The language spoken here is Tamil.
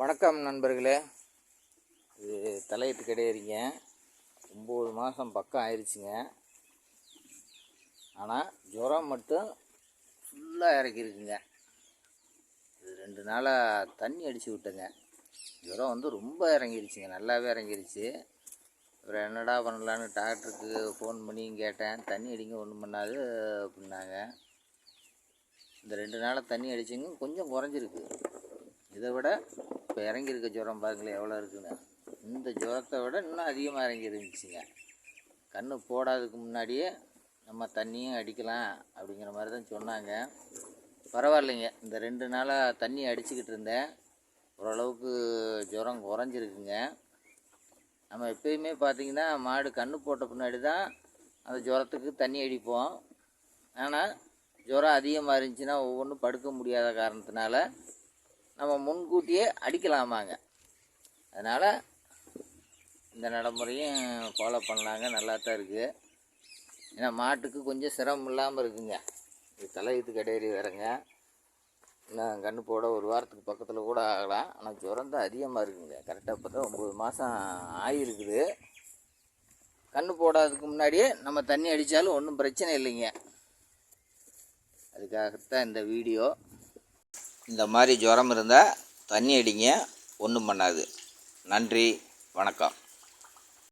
வணக்கம் நண்பர்களே. இது தலையத்து கிடையாதுங்க ஒம்பது மாதம் பக்கம் ஆயிடுச்சுங்க ஆனால் ஜுரம் மட்டும் ஃபுல்லாக இறக்கிருக்குங்க. இது ரெண்டு நாளாக தண்ணி அடித்து விட்டேங்க. ஜுரம் வந்து ரொம்ப இறங்கிருச்சுங்க. நல்லாவே இறங்கிருச்சு. அப்புறம் என்னடா பண்ணலான்னு டாக்டருக்கு ஃபோன் பண்ணி கேட்டேன். தண்ணி அடிங்க ஒன்றும் பண்ணாது அப்படின்னாங்க. இந்த ரெண்டு நாளாக தண்ணி அடிச்சுங்க கொஞ்சம் குறைஞ்சிருக்கு. இதை விட இப்போ இறங்கியிருக்க ஜுரம் பாருங்களேன் எவ்வளோ இருக்குன்னு. இந்த ஜுரத்தை விட இன்னும் அதிகமாக இறங்கி இருந்துச்சுங்க கண் போடாததுக்கு முன்னாடியே நம்ம தண்ணியும் அடிக்கலாம் அப்படிங்கிற மாதிரி தான் சொன்னாங்க. பரவாயில்லைங்க இந்த ரெண்டு நாளாக தண்ணி அடிச்சுக்கிட்டு இருந்தேன். ஓரளவுக்கு ஜுரம் குறைஞ்சிருக்குங்க. நம்ம எப்பயுமே பார்த்தீங்கன்னா மாடு கன்று போட்ட பின்னாடி தான் அந்த ஜுரத்துக்கு தண்ணி அடிப்போம். ஆனால் ஜுரம் அதிகமாக இருந்துச்சுன்னா ஒவ்வொன்றும் படுக்க முடியாத காரணத்தினால நம்ம முன்கூட்டியே அடிக்கலாமாங்க. அதனால் இந்த நடைமுறையும் ஃபாலோ பண்ணலாங்க. நல்லா தான் இருக்குது ஏன்னா மாட்டுக்கு கொஞ்சம் சிரமம் இல்லாமல் இருக்குங்க. இது தலையத்து கடையறி வேறங்க. இன்னும் கண்ணு போட ஒரு வாரத்துக்கு பக்கத்தில் கூட ஆகலாம். ஆனால் ஜுரம் தான் அதிகமாக இருக்குங்க கரெக்டாக பார்த்தா ஒம்பது மாதம் ஆகிருக்குது கண்ணு போடாததுக்கு முன்னாடியே நம்ம தண்ணி அடித்தாலும் ஒன்றும் பிரச்சனை இல்லைங்க. அதுக்காகத்தான் இந்த வீடியோ. இந்த மாதிரி ஜுரம் இருந்தால் தண்ணி அடிங்க ஒன்றும் பண்ணாது. நன்றி வணக்கம்.